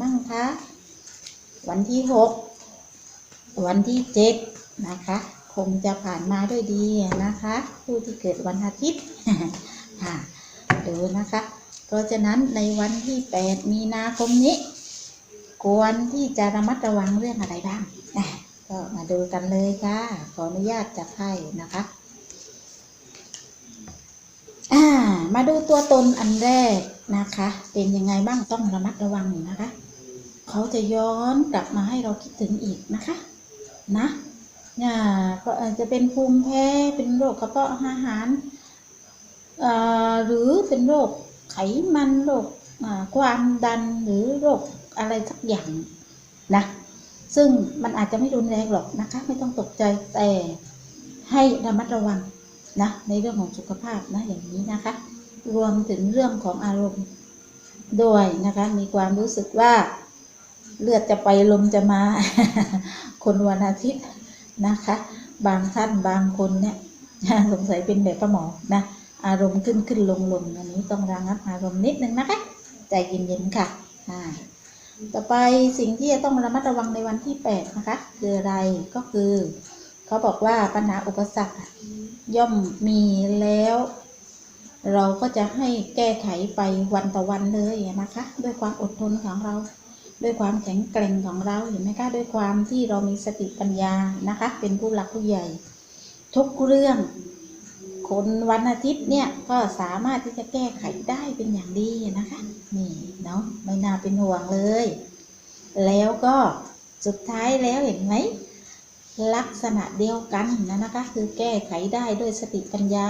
มั่งคะ วันที่หกวันที่เจ็ดนะคะ คงจะผ่านมาด้วยดีนะคะ ผู้ที่เกิดวันอาทิตย์ค่ะดูนะคะ เพราะฉะนั้นในวันที่8มีนาคมนี้ ควรที่จะระมัดระวังเรื่องอะไรบ้างก็มาดูกันเลยค่ะ ขออนุญาตจับให้นะคะมาดูตัวตนอันแรกนะคะ เป็นยังไงบ้างต้องระมัดระวังนะคะ เขาจะย้อนกลับมาให้เราคิดถึงอีกนะคะ นะอ่าก็อาจจะเป็นภูมิแพ้เป็นโรคกระเพาะอาหารหรือเป็นโรคไขมันโรคความดันหรือโรคอะไรสักอย่างนะซึ่งมันอาจจะไม่รุนแรงหรอกนะคะ ไม่ต้องตกใจแต่ให้ระมัดระวังนะในเรื่องของสุขภาพนะอย่างนี้นะคะ รวมถึงเรื่องของอารมณ์ด้วยนะคะมีความรู้สึกว่า เลือดจะไปลมจะมา คนวันอาทิตย์นะคะ บางท่านบางคนเนี่ยสงสัยเป็นแบบป้าหมอนะอารมณ์ขึ้นขึ้นลงลงอันนี้ต้องระงับอารมณ์นิดนึงนะคะใจเย็นๆค่ะต่อไปสิ่งที่จะต้องระมัดระวังในวันที่ 8 นะคะ คืออะไรก็คือเขาบอกว่าปัญหาอุปสรรคย่อมมีแล้ว เราก็จะให้แก้ไขไปวันต่อวันเลยนะคะ ด้วยความอดทนของเรา ด้วยความแข็งแกร่งของเราเห็นไหมคะด้วยความที่เรามีสติปัญญานะคะ เป็นผู้หลักผู้ใหญ่ ทุกเรื่องคนวันอาทิตย์เนี่ยก็สามารถที่จะแก้ไขได้เป็นอย่างดีนะคะ นี่เนาะไม่น่าเป็นห่วงเลย แล้วก็สุดท้ายแล้วเห็นไหมลักษณะเดียวกันนะนะคะคือแก้ไขได้ด้วยสติปัญญา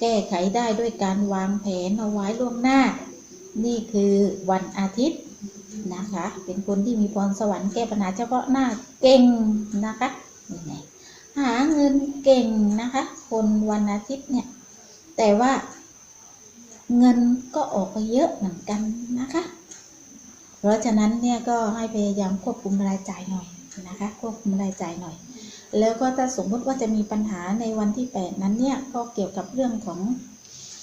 แก้ไขได้ด้วยการวางแผนเอาไว้ล่วงหน้า นี่คือวันอาทิตย์ นะคะ เป็นคนที่มีพรสวรรค์แก้ปัญหาเฉพาะหน้าเก่งนะคะนี่ไงหาเงินเก่งนะคะ คนวันอาทิตย์เนี่ย แต่ว่าเงินก็ออกไปเยอะเหมือนกันนะคะ เพราะฉะนั้นเนี่ยก็ให้พยายามควบคุมรายจ่ายหน่อยนะคะ ควบคุมรายจ่ายหน่อย แล้วก็ถ้าสมมุติว่าจะมีปัญหาในวันที่ 8 นั้นเนี่ยก็เกี่ยวกับเรื่องของ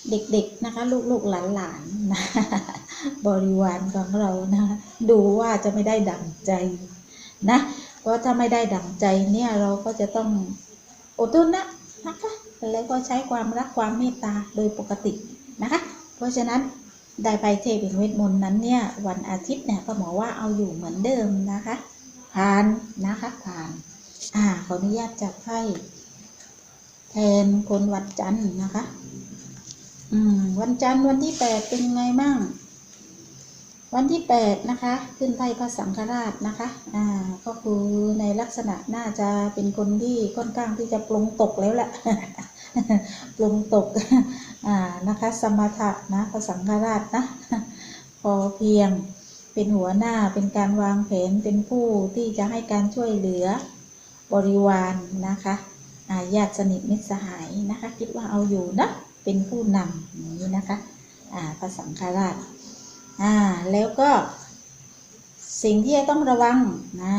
เด็กๆนะคะ ลูกๆหลานๆนะ บริวารของเรานะดูว่าจะไม่ได้ดั่งใจนะเพราะถ้าไม่ได้ดั่งใจเนี่ยเราก็จะต้องอดทนนะนะคะแล้วก็ใช้ความรักความเมตตาโดยปกตินะคะ เพราะฉะนั้นได้ไปเทเป็นเวทมนต์นั้นเนี่ยวันอาทิตย์เนี่ยก็หมอว่าเอาอยู่เหมือนเดิมนะคะผ่านนะคะผ่านอ่าขออนุญาตจับไพ่แทนคนวันจันทร์นะคะ อืมวันจันทร์วันที่แปดเป็นไงบ้าง วันที่แปดนะคะ ขึ้นไพ่พระสังฆราชนะคะ อ่า ก็คือในลักษณะน่าจะเป็นคนที่ค่อนข้างที่จะปลงตกแล้วแหละปลงตก อ่า นะคะ สมถะนะพระสังฆราชนะ พอเพียง เป็นหัวหน้า เป็นการวางแผน เป็นผู้ที่จะให้การช่วยเหลือบริวารนะคะอาญาติสนิทมิตรสหายนะคะ คิดว่าเอาอยู่นะ เป็นผู้นำอย่างนี้นะคะ อ่าพระสังฆราช อ่าแล้วก็สิ่งที่จะต้องระวังนะ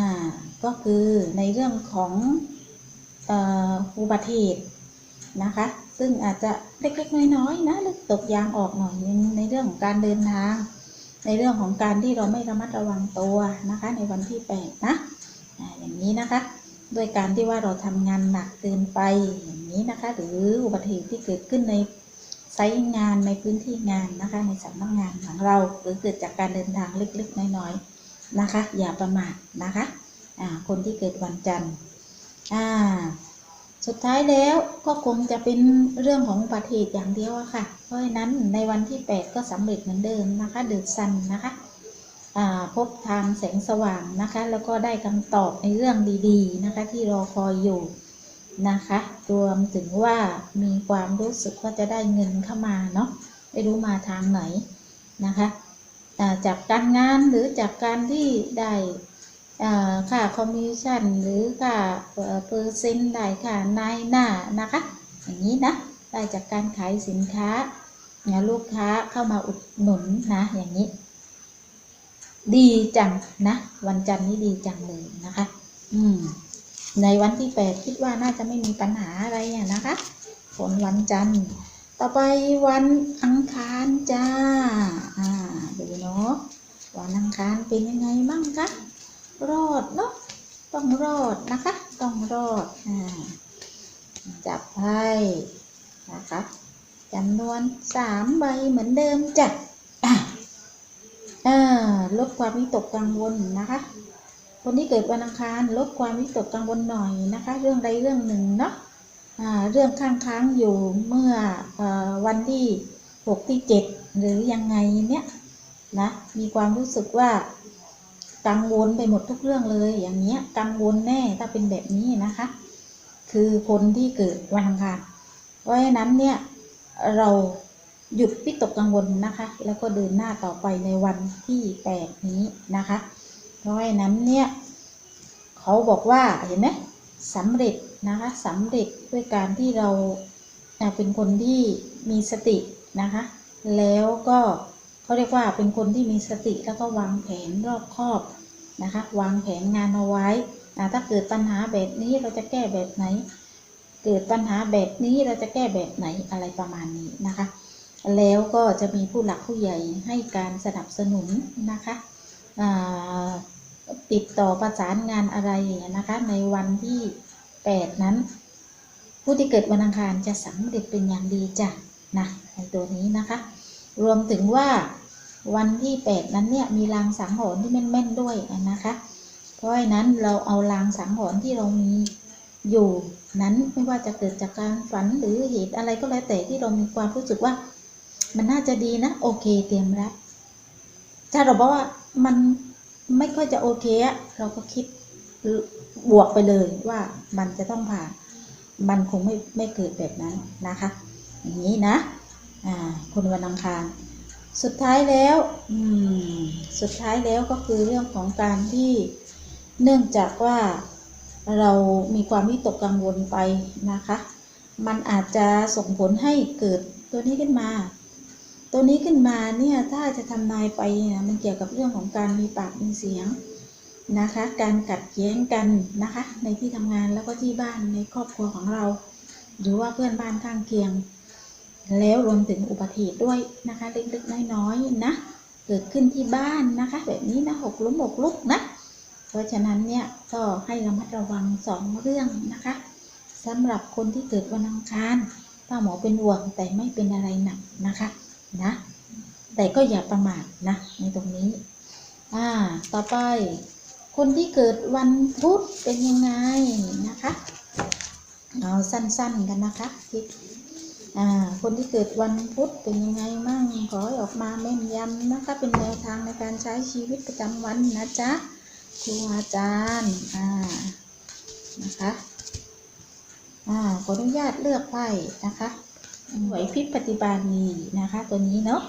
ก็คือในเรื่องของอุบัติเหตุนะคะ ซึ่งอาจจะเล็กๆน้อยๆนะหรือตกยางออกหน่อยนึงในเรื่องของการเดินทาง ในเรื่องของการที่เราไม่ระมัดระวังตัวนะคะ ในวันที่แปดนะอ่าอย่างนี้นะคะ ด้วยการที่ว่าเราทำงานหนักเกินไปอย่างนี้นะคะ หรืออุบัติเหตุที่เกิดขึ้นใน ไซต์งานในพื้นที่งานนะคะ ในสำนักงานของเรา หรือเกิดจากการเดินทางเล็กๆ น้อยๆนะคะ อย่าประมาทนะคะคนที่เกิดวันจันทร์สุดท้ายแล้วก็คงจะเป็นเรื่องของอุบัติเหตุอย่างเดียวอะค่ะ เพราะฉะนั้นในวันที่ 8 ก็สำเร็จเหมือนเดิมนะคะเดือดซันนะคะพบทางแสงสว่างนะคะ แล้วก็ได้คำตอบในเรื่องดีๆนะคะ ที่รอคอยอยู่ นะคะ รวมถึงว่ามีความรู้สึกว่าจะได้เงินเข้ามาเนาะไม่รู้มาทางไหนนะคะาจากการงานหรือจากการที่ได้ค่าคอมมิชชั่นหรือค่าเอ่อเปอร์เซ็นต์ได้ค่านายหน้านะคะ อย่างนี้นะได้จากการขายสินค้าเนี่ยลูกค้าเข้ามาอุดหนุนนะอย่างนี้ ดีจังนะ วันจันทร์นี่ดีจังเลยนะคะ อืม ในวันที่แปดคิดว่าน่าจะไม่มีปัญหาอะไรอะนะคะฝนวันจันทร์ ต่อไปวันอังคารจ้า อ่าดูเนาะ วันอังคารเป็นยังไงบ้างคะ รอดเนาะ ต้องรอดนะคะ ต้องรอด อ่า จับไพ่นะคะจำนวนสามใบเหมือนเดิมจ้ะอะอ่าลดความวิตกกังวลนะคะ คนที่เกิดวันอังคารลดความวิตกกังวลหน่อยนะคะ เรื่องใดเรื่องหนึ่งเนาะเรื่องค้างค้างๆอยู่เมื่ออวันที่หกที่เจ็ดหรือยังไงเนี่ยนะมีความรู้สึกว่ากังวลไปหมดทุกเรื่องเลยอย่างเนี้ยกังวลแน่ถ้าเป็นแบบนี้นะคะ คือคนที่เกิดวันอังคารเพราะฉะนั้นเนี่ยเราหยุดวิตกกังวลนะคะ แล้วก็เดินหน้าต่อไปในวันที่แปดนี้นะคะ เพราะฉะนั้นเนี่ยเขาบอกว่าเห็นไหมสำเร็จนะคะสำเร็จด้วยการที่เราเป็นคนที่มีสตินะคะ แล้วก็เขาเรียกว่าเป็นคนที่มีสติแล้วก็วางแผนรอบคอบนะคะ วางแผนงานเอาไว้อ่าถ้าเกิดปัญหาแบบนี้เราจะแก้แบบไหน เกิดปัญหาแบบนี้เราจะแก้แบบไหนอะไรประมาณนี้นะคะ แล้วก็จะมีผู้หลักผู้ใหญ่ให้การสนับสนุนนะคะอ่า ติดต่อประสานงานอะไรนะคะ ในวันที่ 8 นั้น ผู้ที่เกิดวันอังคารจะสำเร็จเป็นอย่างดีจ้ะนะในตัวนี้นะคะ รวมถึงว่าวันที่ 8 นั้นเนี่ยมีลางสังหรณ์ที่แม่นๆด้วยนะคะ เพราะฉะนั้นเราเอาลางสังหรณ์ที่เรามีอยู่นั้นไม่ว่าจะเกิดจากการฝันหรือเหตุอะไรก็แล้วแต่ที่เรามีความรู้สึกว่า มันน่าจะดีนะ โอเคเตรียมรับถ้าเราบอกว่ามัน ไม่ค่อยจะโอเคเราก็คิดบวกไปเลยว่ามันจะต้องผ่าน มันคงไม่ไม่เกิดแบบนั้นนะคะ อย่างนี้นะอ่าคนวันอังคารสุดท้ายแล้วอืมสุดท้ายแล้วก็คือเรื่องของการที่เนื่องจากว่าเรามีความวิตกกังวลไปนะคะ มันอาจจะส่งผลให้เกิดตัวนี้ขึ้นมา ตัวนี้ขึ้นมาเนี่ยถ้าจะทำนายไปเนี่ยมันเกี่ยวกับเรื่องของการมีปากมีเสียงนะคะ การกัดแย้งกันนะคะ ในที่ทำงานแล้วก็ที่บ้านในครอบครัวของเรา หรือว่าเพื่อนบ้านข้างเคียง แล้วรวมถึงอุบัติเหตุด้วยนะคะเล็กๆน้อยๆนะเกิดขึ้นที่บ้านนะคะ แบบนี้นะหกล้มหกลุกนะเพราะฉะนั้นเนี่ยก็ให้ระมัดระวังสองเรื่องนะคะสำหรับคนที่เกิดวันอังคารป้าหมอเป็นห่วงแต่ไม่เป็นอะไรหนักนะคะ นะ แต่ก็อย่าประมาทนะในตรงนี้ อ่า ต่อไป คนที่เกิดวันพุธเป็นยังไงนะคะ เอาสั้นๆกันนะคะที่อ่า คนที่เกิดวันพุธเป็นยังไงมั่ง ขอให้ออกมาแม่นยำนะคะ เป็นแนวทางในการใช้ชีวิตประจำวันนะจ๊ะครูอาจารย์ อ่า นะคะ อ่า ขออนุญาตเลือกไพ่นะคะ ไหวพริบปฏิบัตินีนะคะ ตัวนี้เนาะ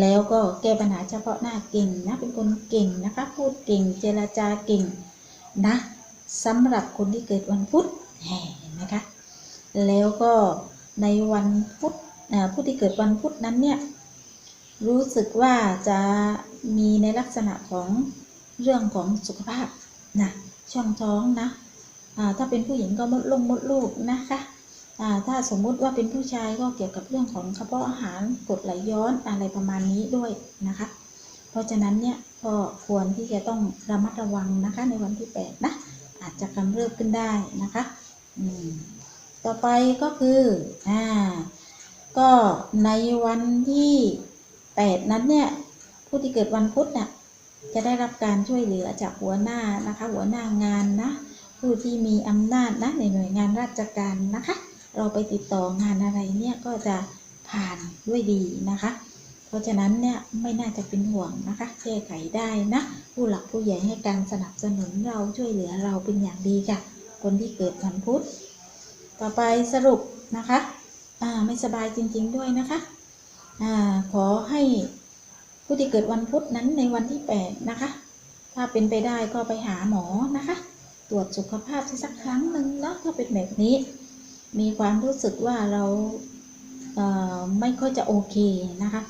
แล้วก็แก้ปัญหาเฉพาะหน้าเก่งนะเป็นคนเก่งนะคะ พูดเก่งเจรจาเก่งนะสำหรับคนที่เกิดวันพุธแห่เห็นไหมคะแล้วก็ในวันพุธผู้ที่เกิดวันพุธนั้นเนี่ยรู้สึกว่าจะมีในลักษณะของเรื่องของสุขภาพนะช่องท้องนะถ้าเป็นผู้หญิงก็มดลงมดลูกนะคะ ถ้าสมมุติว่าเป็นผู้ชายก็เกี่ยวกับเรื่องของกระเพาะอาหารกดไหลย้อนอะไรประมาณนี้ด้วยนะคะ เพราะฉะนั้นเนี่ยก็ควรที่จะต้องระมัดระวังนะคะในวันที่ 8 นะ อาจจะกำเริบขึ้นได้นะคะต่อไปก็คืออ่าก็ในวันที่ 8 นั้นเนี่ยผู้ที่เกิดวันพุธเนี่ยจะได้รับการช่วยเหลือจากหัวหน้านะคะ หัวหน้างานนะผู้ที่มีอำนาจนะในหน่วยงานราชการนะคะ เราไปติดต่องานอะไรเนี่ยก็จะผ่านด้วยดีนะคะ เพราะฉะนั้นเนี่ยไม่น่าจะเป็นห่วงนะคะแก้ไขได้นะ ผู้หลักผู้ใหญ่ให้การสนับสนุนเราช่วยเหลือเราเป็นอย่างดีค่ะ คนที่เกิดวันพุธต่อไปสรุปนะคะอ่าไม่สบายจริง ๆด้วยนะคะอ่าขอให้ผู้ที่เกิดวันพุธนั้นในวันที่ 8 นะคะ ถ้าเป็นไปได้ก็ไปหาหมอนะคะ ตรวจสุขภาพสักครั้งหนึ่งเนาะถ้าเป็นแบบนี้ มีความรู้สึกว่าเราเไม่ค่อยจะโอเคนะคะ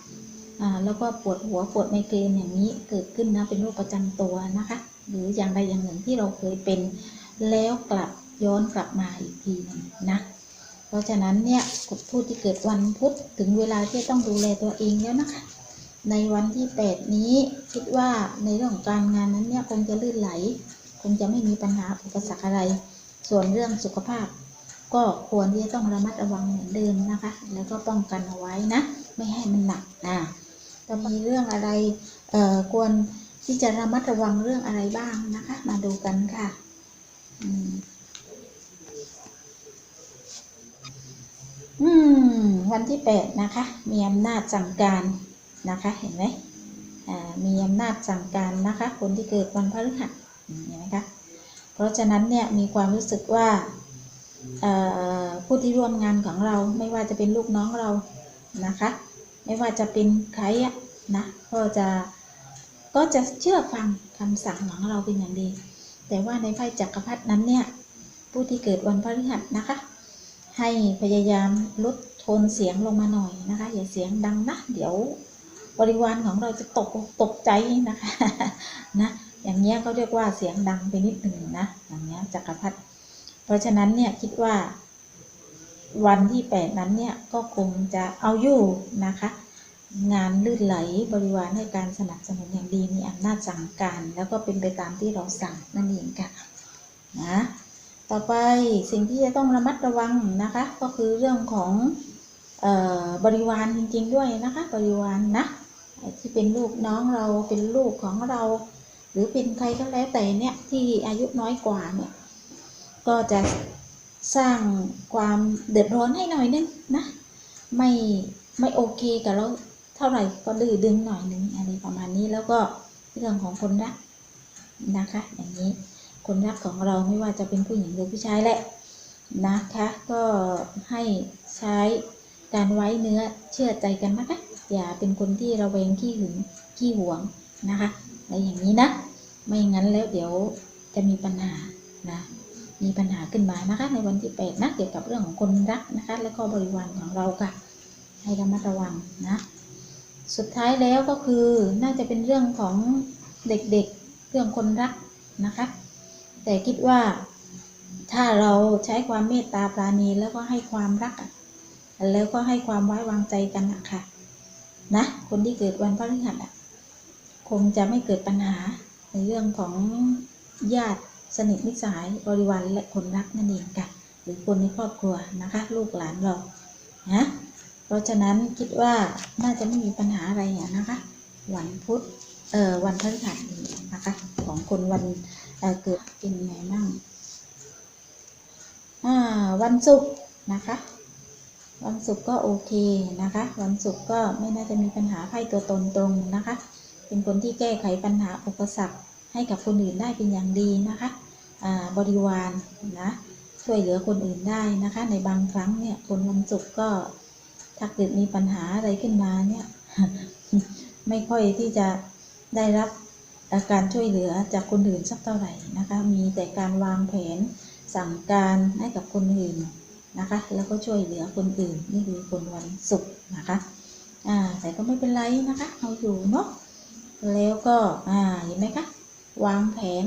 แล้วก็ปวดหัวปวดไมเกรนอย่างนี้เกิดขึ้นนะเป็นโรคประจำตัวนะคะ หรืออย่างใดอย่างหนึ่งที่เราเคยเป็นแล้วกลับย้อนกลับมาอีกทีหนึงนะเพราะฉะนั้นเนี่ยผู้ที่เกิดวันพุธถึงเวลาที่ต้องดูแลตัวเองแล้วนะคะ ในวันที่แปดนี้คิดว่าในเรื่องของการงานนั้นเนี่ยคงจะลื่นไหล คงจะไม่มีปัญหาอุปสรรคอะไร ส่วนเรื่องสุขภาพ ก็ควรที่จะต้องระมัดระวังเหมือนเดิมนะคะ แล้วก็ป้องกันเอาไว้นะ ไม่ให้มันหนักอ่าจะมีเรื่องอะไรเอ่อควรที่จะระมัดระวังเรื่องอะไรบ้างนะคะ มาดูกันค่ะอืมวันที่แปดนะคะ มีอำนาจสั่งการนะคะ เห็นไหมอ่ามีอำนาจสั่งการนะคะ คนที่เกิดวันพฤหัสเห็นไหมคะเพราะฉะนั้นเนี่ยมีความรู้สึกว่า ผู้ที่ร่วมงานของเราไม่ว่าจะเป็นลูกน้องเรานะคะ ไม่ว่าจะเป็นใครอะนะก็จะก็จะเชื่อฟังคำสั่งของเราเป็นอย่างดี แต่ว่าในไพ่จักรพรรดินั้นเนี่ยผู้ที่เกิดวันพฤหัสนะคะ ให้พยายามลดโทนเสียงลงมาหน่อยนะคะ อย่าเสียงดังนะเดี๋ยวบริวารของเราจะตกอกตกใจนะคะนะอย่างเงี้ยเขาเรียกว่าเสียงดังไปนิดหนึ่งนะอย่างเงี้ยจักรพรรดิ เพราะฉะนั้นเนี่ยคิดว่าวันที่แปดนั้นเนี่ยก็คงจะเอาอยู่นะคะ งานลื่นไหลบริวารให้การสนับสนุนอย่างดีมีอำนาจสั่งการ แล้วก็เป็นไปตามที่เราสั่งนั่นเองค่ะนะต่อไปสิ่งที่จะต้องระมัดระวังนะคะ ก็คือเรื่องของออบริวารจริง ๆ ด้วยนะคะ บริวารนะที่เป็นลูกน้องเราเป็นลูกของเรา หรือเป็นใครก็แล้วแต่เนี่ยที่อายุน้อยกว่าเนี่ย ก็จะสร้างความเดือดร้อนให้หน่อยนึงนะ ไม่ไม่โอเคกับเราเท่าไหร่ก็ดื้อดึงหน่อยนึงอะไรประมาณนี้แล้วก็เรื่องของคนรักนะคะ อย่างนี้คนรักของเราไม่ว่าจะเป็นผู้หญิงหรือผู้ชายแหละนะคะ ก็ให้ใช้การไว้เนื้อเชื่อใจกันนะคะอย่าเป็นคนที่ระแวงขี้หึงขี้หวงนะคะอะไรอย่างนี้นะ ไม่งั้นแล้วเดี๋ยวจะมีปัญหานะ มีปัญหาขึ้นมานะคะ ในวันที่แปดนะเกี่ยวกับเรื่องของคนรักนะคะ และก็บริวารของเราค่ะ ให้ระมัดระวังนะ สุดท้ายแล้วก็คือน่าจะเป็นเรื่องของเด็กๆเรื่องคนรักนะคะ แต่คิดว่าถ้าเราใช้ความเมตตาปราณีแล้วก็ให้ความรัก แล้วก็ให้ความไว้วางใจกันนะคะนะคนที่เกิดวันพฤหัสอะคงจะไม่เกิดปัญหาในเรื่องของญาติ สนิทมิตรสหายบริวารและคนรักนั่นเองค่ะหรือคนในครอบครัวนะคะ ลูกหลานเรานะเพราะฉะนั้นคิดว่าน่าจะไม่มีปัญหาอะไรอย่างนะคะวันพุธเอ่อวันพฤหัสนี้นะคะ ของคนวันเอ่อเกิดเป็นไงบ้างอ่าวันศุกร์นะคะ วันศุกร์ก็โอเคนะคะ วันศุกร์ก็ไม่น่าจะมีปัญหาไพ่ตัวตนตรงนะคะ เป็นคนที่แก้ไขปัญหาอุปสรรคให้กับคนอื่นได้เป็นอย่างดีนะคะ บริวารนะช่วยเหลือคนอื่นได้นะคะ ในบางครั้งเนี่ยคนวันศุกร์ก็ถ้าเกิดมีปัญหาอะไรขึ้นมาเนี่ย ไม่ค่อยที่จะได้รับการช่วยเหลือจากคนอื่นสักเท่าไหร่นะคะ มีแต่การวางแผนสั่งการให้กับคนอื่นนะคะ แล้วก็ช่วยเหลือคนอื่นนี่คือคนวันศุกร์นะคะอ่าแต่ก็ไม่เป็นไรนะคะเอาอยู่เนาะแล้วก็อ่าเห็นไหมคะวางแผน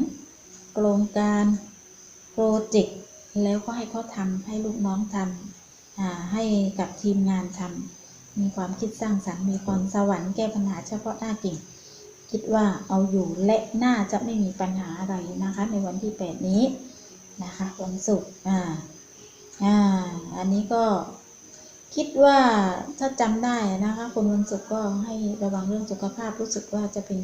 โครงการโปรเจกต์แล้วก็ให้เขาทำให้ลูกน้องทำให้กับทีมงานทำมีความคิดสร้างสรรค์มีพรสวรรค์แก้ปัญหาเฉพาะหน้าเก่ง คิดว่าเอาอยู่และน่าจะไม่มีปัญหาอะไรนะคะ ในวันที่ 8 นี้นะคะวันศุกร์อ่าอ่าอันนี้ก็คิดว่าถ้าจำได้นะคะ คนวันศุกร์ก็ให้ระวังเรื่องสุขภาพรู้สึกว่าจะเป็น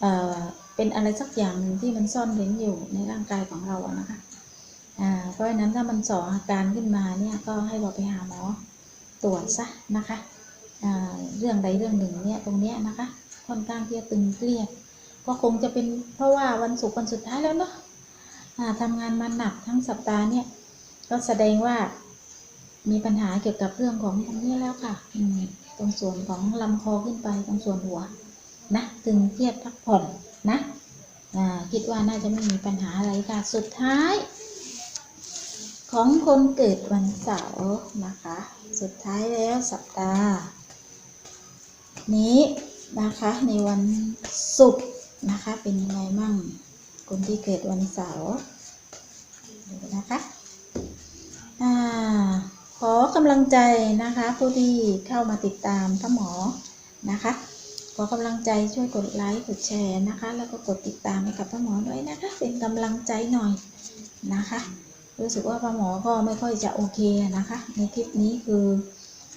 เอ่อ เป็นอะไรสักอย่างหนึ่งที่มันซ่อนเร้นอยู่ในร่างกายของเราอะนะคะอ่าเพราะฉะนั้นถ้ามันสออาการขึ้นมาเนี่ยก็ให้เราไปหาหมอตรวจซะนะคะอ่าเรื่องใดเรื่องหนึ่งเนี่ยตรงเนี้ยนะคะค่อนข้างที่จะตึงเครียดก็คงจะเป็นเพราะว่าวันศุกร์วันสุดท้ายแล้วเนาะอ่าทำงานมาหนักทั้งสัปดาห์เนี่ยก็แสดงว่ามีปัญหาเกี่ยวกับเรื่องของตรงนี้แล้วค่ะอืมตรงส่วนของลำคอขึ้นไปตรงส่วนหัวนะตึงเครียดพักผ่อน นะคิดว่าน่าจะไม่มีปัญหาอะไรค่ะ สุดท้าย ของคนเกิดวันเสาร์นะคะ สุดท้ายแล้วสัปดาห์นี้นะคะในวันศุกร์นะคะเป็นยังไงมั่ง คนที่เกิดวันเสาร์ดูนะคะอ่าขอกำลังใจนะคะผู้ที่เข้ามาติดตามพ่อหมอนะคะ ขอกำลังใจช่วยกดไลค์กดแชร์นะคะ แล้วก็กดติดตามให้กับป้าหมอด้วยนะคะ เป็นกำลังใจหน่อยนะคะ รู้สึกว่าป้าหมอก็ไม่ค่อยจะโอเคนะคะ ในคลิปนี้คือ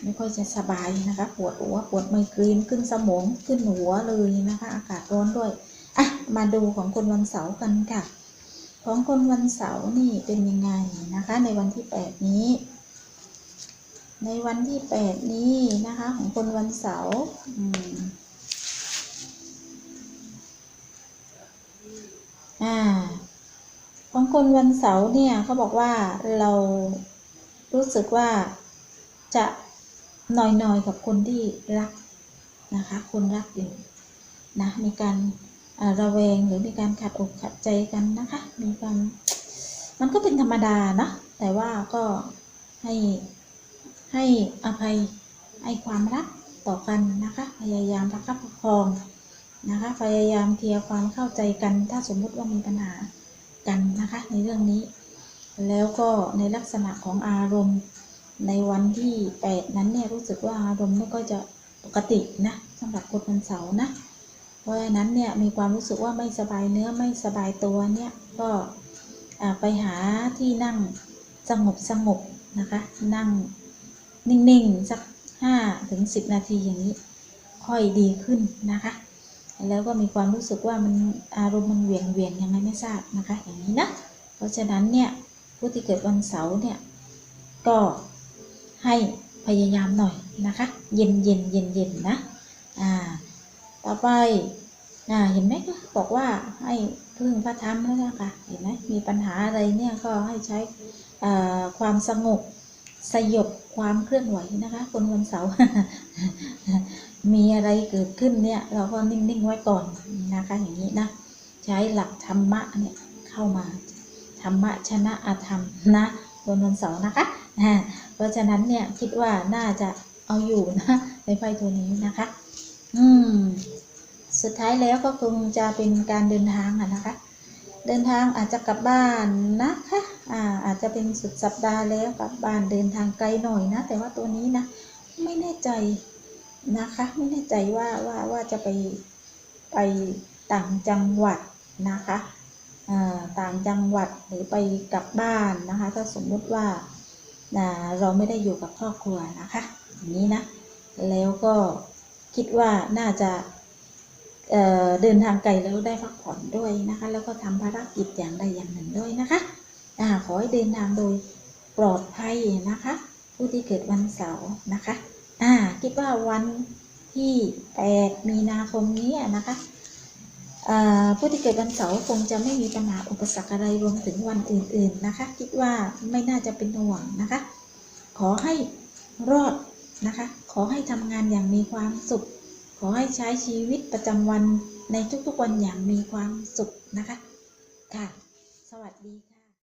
ไม่ค่อยจะสบายนะคะปวดหัวปวดไมเกรนขึ้นสมองขึ้นหัวเลยนะคะ อากาศร้อนด้วยอะมาดูของคนวันเสาร์กันค่ะ ของคนวันเสาร์นี่เป็นยังไงนะคะ ในวันที่แปดนี้ ในวันที่แปดนี้นะคะ ของคนวันเสาร์อืม คนวันเสาร์เนี่ยเขาบอกว่าเรารู้สึกว่าจะหน่อยๆกับคนที่รักนะคะ คนรักอยู่นะ มีการระแวงหรือมีการขัดอกขัดใจกันนะคะ มีการมันก็เป็นธรรมดาเนะ แต่ว่าก็ให้ให้อภัยให้ความรักต่อกันนะคะ พยายามประคับประคองนะคะ พยายามเคลียร์ความเข้าใจกัน ถ้าสมมุติว่ามีปัญหา กันนะคะในเรื่องนี้ แล้วก็ในลักษณะของอารมณ์ในวันที่แปดนั้นเนี่ยรู้สึกว่าอารมณ์ไม่ก็จะปกตินะสำหรับคนวันเสาร์นะ เพราะฉะนั้นเนี่ยมีความรู้สึกว่าไม่สบายเนื้อไม่สบายตัวเนี่ยก็ไปหาที่นั่งสงบสงบนะคะ นั่งนิ่ง ๆ สักห้าถึงสิบนาทีอย่างนี้ ค่อยดีขึ้นนะคะ แล้วก็มีความรู้สึกว่ามันอารมณ์มันเหวี่ยงเวียงยังไงไม่ทราบนะคะอย่างนี้นะเพราะฉะนั้นเนี่ยผู้ที่เกิดวันเสาร์เนี่ยก็ให้พยายามหน่อยนะคะเย็นเย็นเย็นเย็นนะอ่าต่อไปอ่าเห็นไหมก็บอกว่าให้พึ่งพระธรรมแล้วนะคะเห็นไหมมีปัญหาอะไรเนี่ยก็ให้ใช้ความสงบสยบความเคลื่อนไหวนะคะคนวันเสาร์ มีอะไรเกิดขึ้นเนี่ยเราก็นิ่ง ๆ ไว้ก่อนนะคะอย่างนี้นะ ใช้หลักธรรมะเนี่ยเข้ามาธรรมะชนะอาธรรมนะคนวันเสาร์นะคะเพราะฉะนั้นเนี่ยคิดว่าน่าจะเอาอยู่นะในไพ่ตัวนี้นะคะ อืม สุดท้ายแล้วก็คงจะเป็นการเดินทางอะนะคะ เดินทางอาจจะกลับบ้านนะคะอ่าอาจจะเป็นสุดสัปดาห์แล้วกลับบ้านเดินทางไกลหน่อยนะ แต่ว่าตัวนี้นะ ไม่แน่ใจ นะคะ ไม่แน่ใจว่าว่าว่าจะไปไปต่างจังหวัดนะคะอ่าต่างจังหวัดหรือไปกลับบ้านนะคะ ถ้าสมมุติว่าอ่าเราไม่ได้อยู่กับครอบครัวนะคะอย่างนี้นะแล้วก็คิดว่าน่าจะเอ่อเดินทางไกลแล้วได้พักผ่อนด้วยนะคะ แล้วก็ทำภารกิจอย่างใดอย่างหนึ่งด้วยนะคะอ่าขอให้เดินทางโดยปลอดภัยนะคะ ผู้ที่เกิดวันเสาร์นะคะ อ่าคิดว่าวันที่8มีนาคมนี้นะคะผู้ที่เกิดวันเสาร์คงจะไม่มีปัญหาอุปสรรคอะไรรวมถึงวันอื่น ๆนะคะ คิดว่าไม่น่าจะเป็นห่วงนะคะ ขอให้รอดนะคะ ขอให้ทำงานอย่างมีความสุข ขอให้ใช้ชีวิตประจำวันในทุกๆวันอย่างมีความสุขนะคะ ค่ะ สวัสดีค่ะ